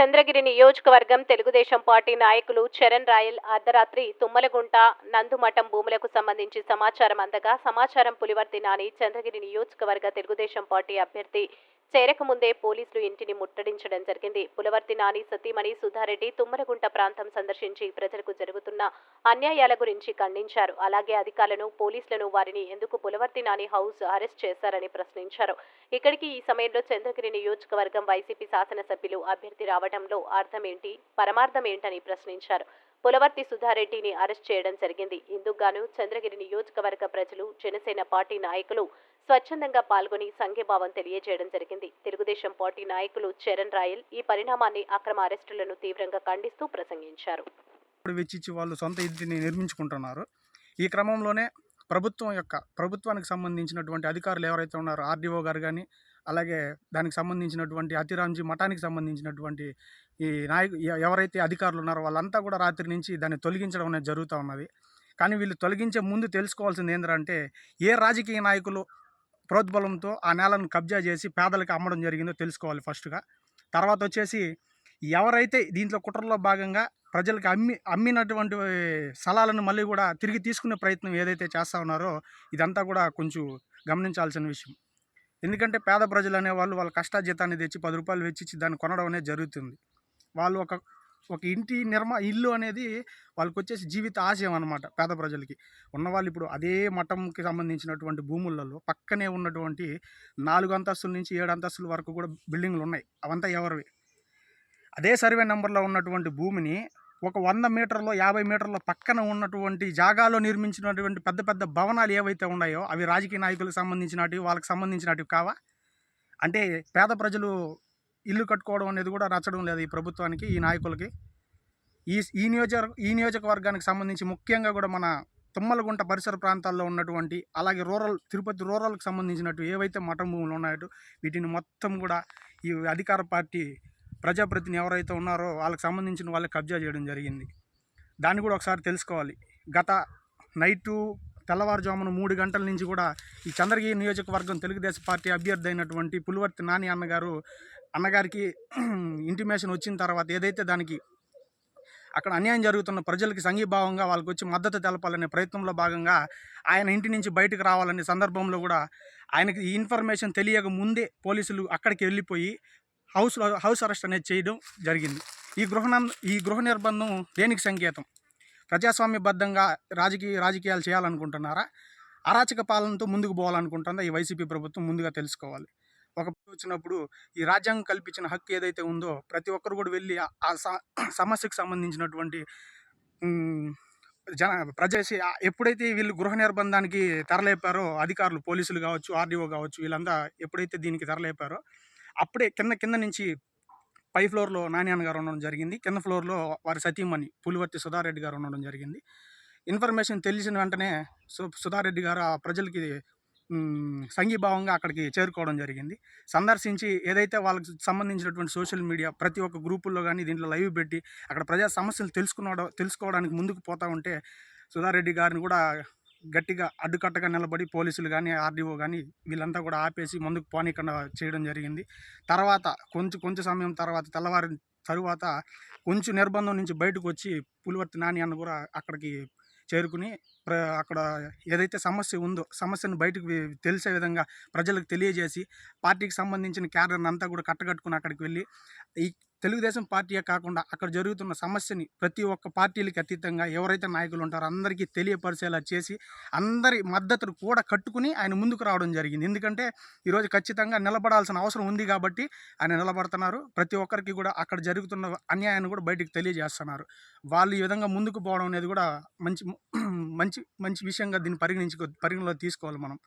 చంద్రగిరి నియోజకవర్గం తెలుగుదేశం పార్టీ నాయకులు చరణ్ రాయల్ అర్ధరాత్రి తుమ్మలగుంట నందుమఠం భూములకు సంబంధించి సమాచారం అందగా సమాచారం పులివర్తి నాని చంద్రగిరి నియోజకవర్గ తెలుగుదేశం పార్టీ అభ్యర్థి చేరకముందే పోలీసులు ఇంటిని ముట్టడించడం జరిగింది. పులవర్తి నాని సతీమణి సుధారెడ్డి తుమ్మరగుంట ప్రాంతం సందర్శించి ప్రజలకు జరుగుతున్న అన్యాయాల గురించి ఖండించారు. అలాగే అధికారులను పోలీసులను వారిని ఎందుకు పులవర్తి నాని హౌస్ అరెస్ట్ చేశారని ప్రశ్నించారు. ఇక్కడికి ఈ సమయంలో చంద్రగిరి నియోజకవర్గం వైసీపీ శాసనసభ్యులు అభ్యర్థి రావడంలో అర్థమేంటి పరమార్థం ఏంటని ప్రశ్నించారు. పులవర్తి సుధారెడ్డిని అరెస్ట్ చేయడం జరిగింది. ఇందుకుగాను చంద్రగిరి నియోజకవర్గ ప్రజలు జనసేన పార్టీ నాయకులు స్వచ్ఛందంగా పాల్గొని సంఘీభావం తెలియజేయడం జరిగింది. తెలుగుదేశం పార్టీ నాయకులు చరణ్ రాయల్ ఈ పరిణామాన్ని అక్రమ అరెస్టులను తీవ్రంగా ఖండిస్తూ ప్రసంగించారు. ఇప్పుడు వెచ్చిచ్చి వాళ్ళు సొంత ఇంటిని నిర్మించుకుంటున్నారు. ఈ క్రమంలోనే ప్రభుత్వం యొక్క ప్రభుత్వానికి సంబంధించినటువంటి అధికారులు ఎవరైతే ఉన్నారో ఆర్డీఓ గారు కానీ అలాగే దానికి సంబంధించినటువంటి అతిరాంజీ మఠానికి సంబంధించినటువంటి ఈ నాయకు ఎవరైతే అధికారులు ఉన్నారో వాళ్ళంతా కూడా రాత్రి నుంచి దాన్ని తొలగించడం అనేది జరుగుతూ ఉన్నది. కానీ వీళ్ళు తొలగించే ముందు తెలుసుకోవాల్సింది ఏంటంటే ఏ రాజకీయ నాయకులు ప్రోద్బలంతో ఆ నేలను కబ్జా చేసి పేదలకు అమ్మడం జరిగిందో తెలుసుకోవాలి ఫస్ట్గా. తర్వాత వచ్చేసి ఎవరైతే దీంట్లో కుట్రలో భాగంగా ప్రజలకు అమ్మి అమ్మినటువంటి స్థలాలను మళ్ళీ కూడా తిరిగి తీసుకునే ప్రయత్నం ఏదైతే చేస్తూ ఉన్నారో ఇదంతా కూడా కొంచెం గమనించాల్సిన విషయం. ఎందుకంటే పేద ప్రజలు అనేవాళ్ళు వాళ్ళ కష్టాజీతాన్ని తెచ్చి పది రూపాయలు వెచ్చిచ్చి దాన్ని కొనడం అనేది జరుగుతుంది. వాళ్ళు ఒక ఒక ఇంటి నిర్మా ఇల్లు అనేది వాళ్ళకి వచ్చేసి జీవిత ఆశయం అనమాట పేద ప్రజలకి. ఉన్నవాళ్ళు ఇప్పుడు అదే మఠంకి సంబంధించినటువంటి భూములలో పక్కనే ఉన్నటువంటి నాలుగు అంతస్తుల నుంచి ఏడు అంతస్తుల వరకు కూడా బిల్డింగ్లు ఉన్నాయి. అవంతా ఎవరివి? అదే సర్వే నెంబర్లో ఉన్నటువంటి భూమిని ఒక వంద మీటర్లో యాభై మీటర్ల పక్కన ఉన్నటువంటి జాగాలో నిర్మించినటువంటి పెద్ద పెద్ద భవనాలు ఏవైతే ఉన్నాయో అవి రాజకీయ నాయకులకు సంబంధించినటివి వాళ్ళకి సంబంధించినటివి కావా? అంటే పేద ప్రజలు ఇల్లు కట్టుకోవడం అనేది కూడా నచ్చడం లేదు ఈ ప్రభుత్వానికి ఈ నాయకులకి. ఈ ఈ నియోజక ఈ నియోజకవర్గానికి సంబంధించి ముఖ్యంగా కూడా మన తుమ్మలగుంట పరిసర ప్రాంతాల్లో ఉన్నటువంటి అలాగే రూరల్ తిరుపతి రూరల్కి సంబంధించినట్టు ఏవైతే మఠం భూములు ఉన్నాయో వీటిని మొత్తం కూడా ఈ అధికార పార్టీ ప్రజాప్రతిని ఎవరైతే ఉన్నారో వాళ్ళకి సంబంధించిన వాళ్ళకి కబ్జా చేయడం జరిగింది. దాన్ని కూడా ఒకసారి తెలుసుకోవాలి. గత నైటు తెల్లవారుజామున మూడు గంటల నుంచి కూడా ఈ చంద్రగిరి నియోజకవర్గం తెలుగుదేశం పార్టీ అభ్యర్థి అయినటువంటి పులివర్తి నాని అన్నగారు అన్నగారికి ఇంటిమేషన్ వచ్చిన తర్వాత ఏదైతే దానికి అక్కడ అన్యాయం జరుగుతున్న ప్రజలకి సంఘీభావంగా వాళ్ళకి వచ్చి మద్దతు తెలపాలనే ప్రయత్నంలో భాగంగా ఆయన ఇంటి నుంచి బయటకు రావాలనే సందర్భంలో కూడా ఆయనకి ఈ ఇన్ఫర్మేషన్ తెలియక ముందే పోలీసులు అక్కడికి వెళ్ళిపోయి హౌస్ హౌస్ అరెస్ట్ అనేది చేయడం జరిగింది. ఈ గృహ ఈ గృహ నిర్బంధం దేనికి సంకేతం? ప్రజాస్వామ్యబద్ధంగా రాజకీయ రాజకీయాలు చేయాలనుకుంటున్నారా? అరాచక పాలనతో ముందుకు పోవాలనుకుంటుందా? ఈ వైసీపీ ప్రభుత్వం ముందుగా తెలుసుకోవాలి. ఒక వచ్చినప్పుడు ఈ రాజ్యాంగం కల్పించిన హక్కు ఏదైతే ఉందో ప్రతి ఒక్కరు కూడా వెళ్ళి ఆ- స- సమస్యకు సంబంధించినటువంటి జన ప్రజేసి ఎప్పుడైతే వీళ్ళు గృహ నిర్బంధానికి తెరలేపారో అధికారులు పోలీసులు కావచ్చు ఆర్డీఓ కావచ్చు వీళ్ళంతా ఎప్పుడైతే దీనికి తెరలేపారో అప్పుడే కింద కింద నుంచి పై ఫ్లోర్లో నాని గారు ఉండడం జరిగింది. కింద ఫ్లోర్లో వారి సతీమణి పులివర్తి సుధారెడ్డి గారు ఉండడం జరిగింది. ఇన్ఫర్మేషన్ తెలిసిన వెంటనే సు సుధారెడ్డి గారు ఆ ప్రజలకి సంఘీభావంగా అక్కడికి చేరుకోవడం జరిగింది. సందర్శించి ఏదైతే వాళ్ళకి సంబంధించినటువంటి సోషల్ మీడియా ప్రతి ఒక్క గ్రూపుల్లో కానీ దీంట్లో లైవ్ పెట్టి అక్కడ ప్రజా సమస్యలు తెలుసుకున్న తెలుసుకోవడానికి ముందుకు పోతూ ఉంటే సుధారెడ్డి గారిని కూడా గట్టిగా అడ్డుకట్టగా నిలబడి పోలీసులు కానీ ఆర్డీఓ కానీ వీళ్ళంతా కూడా ఆపేసి ముందుకు పోనీకుండా చేయడం జరిగింది. తర్వాత కొంచెం కొంచెం సమయం తర్వాత తెల్లవారి తరువాత కొంచెం నిర్బంధం నుంచి బయటకు వచ్చి పులివర్తి నాని అన్న కూడా అక్కడికి చేరుకుని ప్ర అక్కడ ఏదైతే సమస్య ఉందో సమస్యను బయటకు తెలిసే విధంగా ప్రజలకు తెలియజేసి పార్టీకి సంబంధించిన క్యాడర్ని అంతా కూడా కట్టగట్టుకుని అక్కడికి వెళ్ళి తెలుగుదేశం పార్టీయే కాకుండా అక్కడ జరుగుతున్న సమస్యని ప్రతి ఒక్క పార్టీలకి అతీతంగా ఎవరైతే నాయకులు ఉంటారో అందరికీ తెలియపరిచేలా చేసి అందరి మద్దతును కూడా కట్టుకుని ఆయన ముందుకు రావడం జరిగింది. ఎందుకంటే ఈరోజు ఖచ్చితంగా నిలబడాల్సిన అవసరం ఉంది కాబట్టి ఆయన నిలబడుతున్నారు. ప్రతి ఒక్కరికి కూడా అక్కడ జరుగుతున్న అన్యాయాన్ని కూడా బయటకు తెలియజేస్తున్నారు. వాళ్ళు ఈ విధంగా ముందుకు పోవడం అనేది కూడా మంచి మంచి మంచి విషయంగా దీన్ని పరిగణించుకో పరిగణలో తీసుకోవాలి మనం.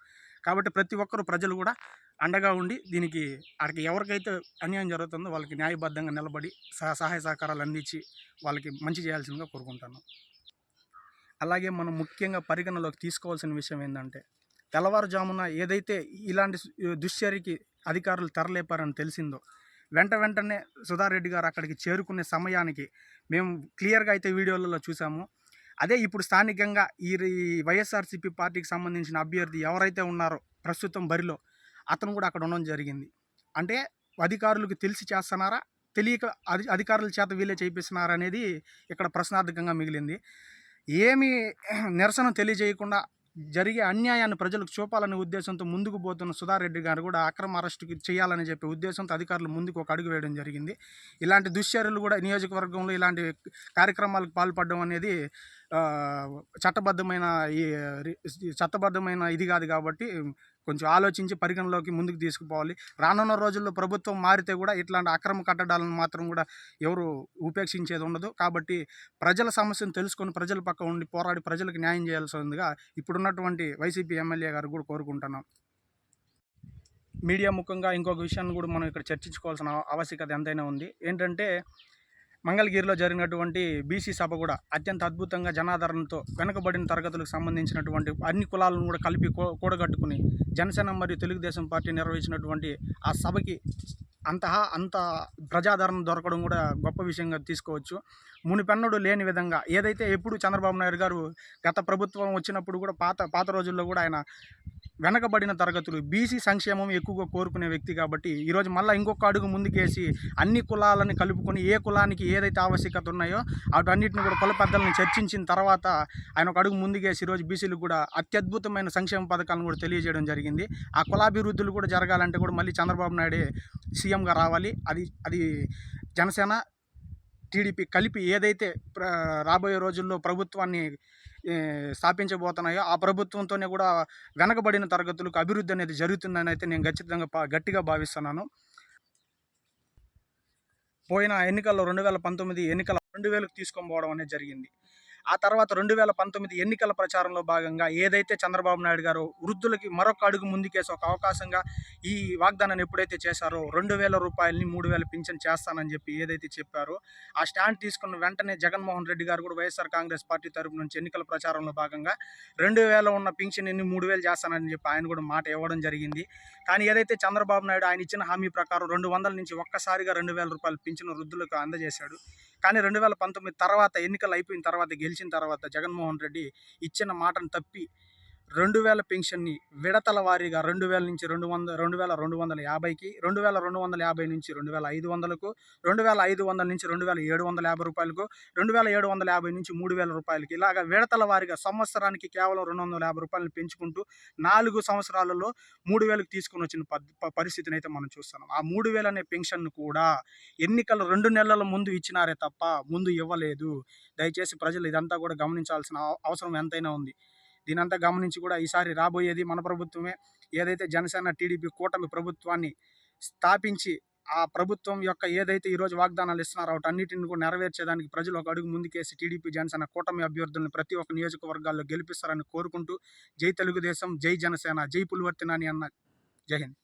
కాబట్టి ప్రతి ఒక్కరు ప్రజలు కూడా అండగా ఉండి దీనికి అక్కడికి ఎవరికైతే అన్యాయం జరుగుతుందో వాళ్ళకి న్యాయబద్ధంగా నిలబడి సహ- సహాయ సహకారాలు అందించి వాళ్ళకి మంచి చేయాల్సిందిగా కోరుకుంటాను. అలాగే మనం ముఖ్యంగా పరిగణలోకి తీసుకోవాల్సిన విషయం ఏంటంటే తెల్లవారుజామున ఏదైతే ఇలాంటి దుశ్చర్యకి అధికారులు తెరలేపారని తెలిసిందో వెంట వెంటనే సుధారెడ్డి గారు అక్కడికి చేరుకునే సమయానికి మేము క్లియర్గా అయితే వీడియోలలో చూసాము. అదే ఇప్పుడు స్థానికంగా ఈ వైఎస్ఆర్సీపీ పార్టీకి సంబంధించిన అభ్యర్థి ఎవరైతే ఉన్నారో ప్రస్తుతం బరిలో అతను కూడా అక్కడ ఉండడం జరిగింది. అంటే అధికారులకు తెలిసి చేస్తున్నారా? తెలియక అధి అధికారుల చేత వీళ్ళే చేయిస్తున్నారా అనేది ఇక్కడ ప్రశ్నార్థకంగా మిగిలింది. ఏమి నిరసన తెలియజేయకుండా జరిగే అన్యాయాన్ని ప్రజలకు చూపాలనే ఉద్దేశంతో ముందుకు పోతున్న సుధారెడ్డి గారు కూడా అక్రమ అరెస్టుకి చేయాలని చెప్పే ఉద్దేశంతో అధికారులు ముందుకు ఒక అడుగు వేయడం జరిగింది. ఇలాంటి దుశ్చర్యలు కూడా నియోజకవర్గంలో ఇలాంటి కార్యక్రమాలకు పాల్పడడం అనేది చట్టబద్ధమైన ఈ రి- చట్టబద్ధమైన ఇది కాదు కాబట్టి కొంచెం ఆలోచించి పరిగణలోకి ముందుకు తీసుకుపోవాలి. రానున్న రోజుల్లో ప్రభుత్వం మారితే కూడా ఇట్లాంటి అక్రమ కట్టడాలను మాత్రం కూడా ఎవరు ఉపేక్షించేది ఉండదు. కాబట్టి ప్రజల సమస్యను తెలుసుకొని ప్రజల పక్క ఉండి పోరాడి ప్రజలకు న్యాయం చేయాల్సిందిగా ఇప్పుడున్నటువంటి వైసీపీ ఎమ్మెల్యే గారు కూడా కోరుకుంటున్నాం. మీడియా ముఖంగా ఇంకొక విషయాన్ని కూడా మనం ఇక్కడ చర్చించుకోవాల్సిన ఆవశ్యకత ఎంతైనా ఉంది. ఏంటంటే మంగళగిరిలో జరిగినటువంటి బీసీ సభ కూడా అత్యంత అద్భుతంగా జనాదరణతో వెనుకబడిన తరగతులకు సంబంధించినటువంటి అన్ని కులాలను కూడా కలిపి కూ- కూడగట్టుకుని జనసేన మరియు తెలుగుదేశం పార్టీ నిర్వహించినటువంటి ఆ సభకి అంత అంత ప్రజాదరణ దొరకడం కూడా గొప్ప విషయంగా తీసుకోవచ్చు. మునిపెన్నడు లేని విధంగా ఏదైతే ఎప్పుడు చంద్రబాబు నాయుడు గారు గత ప్రభుత్వం వచ్చినప్పుడు కూడా పాత పాత రోజుల్లో కూడా ఆయన వెనకబడిన తరగతులు. బీసీ సంక్షేమం ఎక్కువగా కోరుకునే వ్యక్తి కాబట్టి ఈరోజు మళ్ళీ ఇంకొక అడుగు ముందుకేసి అన్ని కులాలని కలుపుకొని ఏ కులానికి ఏదైతే ఆవశ్యకత ఉన్నాయో వాటన్నిటిని కూడా కుల పెద్దలను చర్చించిన తర్వాత ఆయన ఒక అడుగు ముందుకేసి ఈరోజు బీసీలకు కూడా అత్యద్భుతమైన సంక్షేమ పథకాలను కూడా తెలియజేయడం జరిగింది. ఆ కులాభివృద్ధులు కూడా జరగాలంటే కూడా మళ్ళీ చంద్రబాబు నాయుడే సీఎంగా రావాలి. అది అది జనసేన టీడీపీ కలిపి ఏదైతే ప్ర రాబోయే రోజుల్లో ప్రభుత్వాన్ని స్థాపించబోతున్నాయో ఆ ప్రభుత్వంతోనే కూడా వెనకబడిన తరగతులకు అభివృద్ధి అనేది జరుగుతుందని అయితే నేను ఖచ్చితంగా గట్టిగా భావిస్తున్నాను. పోయిన ఎన్నికల్లో రెండు వేల పంతొమ్మిది ఎన్నికల రెండు వేలకు తీసుకొని పోవడం అనేది జరిగింది. ఆ తర్వాత రెండు వేల పంతొమ్మిది ఎన్నికల ప్రచారంలో భాగంగా ఏదైతే చంద్రబాబు నాయుడు గారు వృద్ధులకి మరొక అడుగు ముందుకేసి ఒక అవకాశంగా ఈ వాగ్దానాన్ని ఎప్పుడైతే చేశారో రెండు వేల రూపాయలని మూడు వేల పింఛన్ చేస్తానని చెప్పి ఏదైతే చెప్పారో ఆ స్టాండ్ తీసుకున్న వెంటనే జగన్మోహన్ రెడ్డి గారు కూడా వైఎస్ఆర్ కాంగ్రెస్ పార్టీ తరపు నుంచి ఎన్నికల ప్రచారంలో భాగంగా రెండు వేల ఉన్న పింఛన్ ఎన్ని మూడు వేలు చేస్తానని చెప్పి ఆయన కూడా మాట ఇవ్వడం జరిగింది. కానీ ఏదైతే చంద్రబాబు నాయుడు ఆయన ఇచ్చిన హామీ ప్రకారం రెండు వందల నుంచి ఒక్కసారిగా రెండు వేల రూపాయలు పింఛన్ వృద్ధులకు అందజేశాడు. కానీ రెండు వేల పంతొమ్మిది తర్వాత ఎన్నికలు అయిపోయిన తర్వాత తెలిసిన తర్వాత జగన్మోహన్ రెడ్డి ఇచ్చిన మాటను తప్పి రెండు వేల పెన్షన్ని విడతల వారీగా రెండు వేల నుంచి రెండు వంద రెండు వేల రెండు వందల యాభైకి రెండు వేల రెండు వందల యాభై నుంచి రెండు వేల ఐదు వందలకు రెండు వేల ఐదు వందల నుంచి రెండు వేల ఏడు వందల యాభై రూపాయలకు రెండు వేల ఏడు వందల యాభై నుంచి మూడు వేల రూపాయలకి ఇలాగ విడతల వారీగా సంవత్సరానికి కేవలం రెండు వందల యాభై రూపాయలను పెంచుకుంటూ నాలుగు సంవత్సరాలలో మూడు వేలకు తీసుకుని వచ్చిన పద్- పరిస్థితిని అయితే మనం చూస్తున్నాం. ఆ మూడు వేలు అనే పెన్షన్ కూడా ఎన్నికలు రెండు నెలల ముందు ఇచ్చినారే తప్ప ముందు ఇవ్వలేదు. దయచేసి ప్రజలు ఇదంతా కూడా గమనించాల్సిన అవసరం ఎంతైనా ఉంది. దీనంతా గమనించి కూడా ఈసారి రాబోయేది మన ప్రభుత్వమే. ఏదైతే జనసేన టీడీపీ కూటమి ప్రభుత్వాన్ని స్థాపించి ఆ ప్రభుత్వం యొక్క ఏదైతే ఈరోజు వాగ్దానాలు ఇస్తున్నారో వాటన్నిటిని కూడా నెరవేర్చేదానికి ప్రజలు ఒక అడుగు ముందుకేసి టీడీపీ జనసేన కూటమి అభ్యర్థులను ప్రతి ఒక్క నియోజకవర్గాల్లో గెలిపిస్తారని కోరుకుంటూ జై తెలుగుదేశం జై జనసేన జై పులివర్తినాని అన్న జై హింద్.